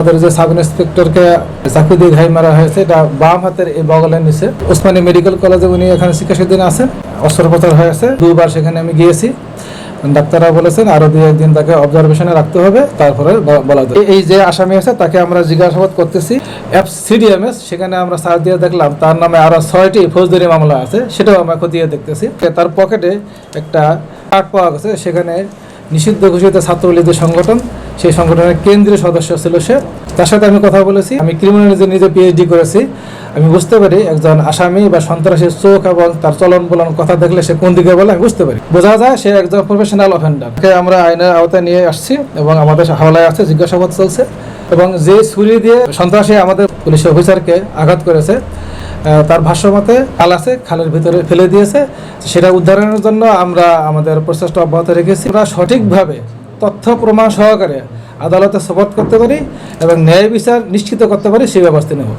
আমাদের যে সাব ইন্সপেক্টরকে চাকরি দিয়ে ঘাই মারা হয়েছে, এটা বাম হাতের এই বগলের নিচে। ওসমানী মেডিকেল কলেজে উনি এখানে চিকিৎসা দিন আছেন, অস্ত্রোপচার হয়েছে। দুবার সেখানে আমি গিয়েছি। ডাক্তাররা বলেছেন আরও দুই একদিন তাকে অবজারভেশনে রাখতে হবে, তারপরে বলা যাবে। এই যে আসামি আছে, তাকে আমরা জিজ্ঞাসাবাদ করতেছি। এফ সিডিএমএস সেখানে আমরা সার দিয়ে দেখলাম, তার নামে আরও ছয়টি ফৌজদারি মামলা আছে, সেটাও আমরা খতিয়ে দেখতেছি। তার পকেটে একটা কার্ড পাওয়া গেছে, সেখানে নিষিদ্ধ ঘোষিত ছাত্রলীগের সংগঠন সেই সংগঠনের কেন্দ্রীয় সদস্য ছিল সে। তার সাথে আমি কথা বলেছি। আমি ক্রিমিনালিজে নিজে পিএইচডি করেছি, আমি বুঝতে পারি একজন আসামি বা সন্ত্রাসীর চোখ এবং তার চলন বলন কথা দেখলে সে কোন দিকে বলে আমি বুঝতে পারি। বোঝা যায় সে একজন প্রফেশনাল অফেন্ডার আমরা আইনের আওতায় নিয়ে আসছি এবং আমাদের হাওলায় আছে জিজ্ঞাসাবাদ চলছে এবং যে ছুরি দিয়ে সন্ত্রাসী আমাদের পুলিশ অফিসারকে আঘাত করেছে তার ভাষ্য মতে খাল আছে, খালের ভিতরে ফেলে দিয়েছে। সেটা উদ্ধারের জন্য আমরা আমাদের প্রচেষ্টা অব্যাহত রেখেছি। আমরা সঠিকভাবে তথ্য প্রমাণ সহকারে আদালতে শপথ করতে পারি এবং ন্যায় বিচার নিশ্চিত করতে পারি, সেই ব্যবস্থা নেব।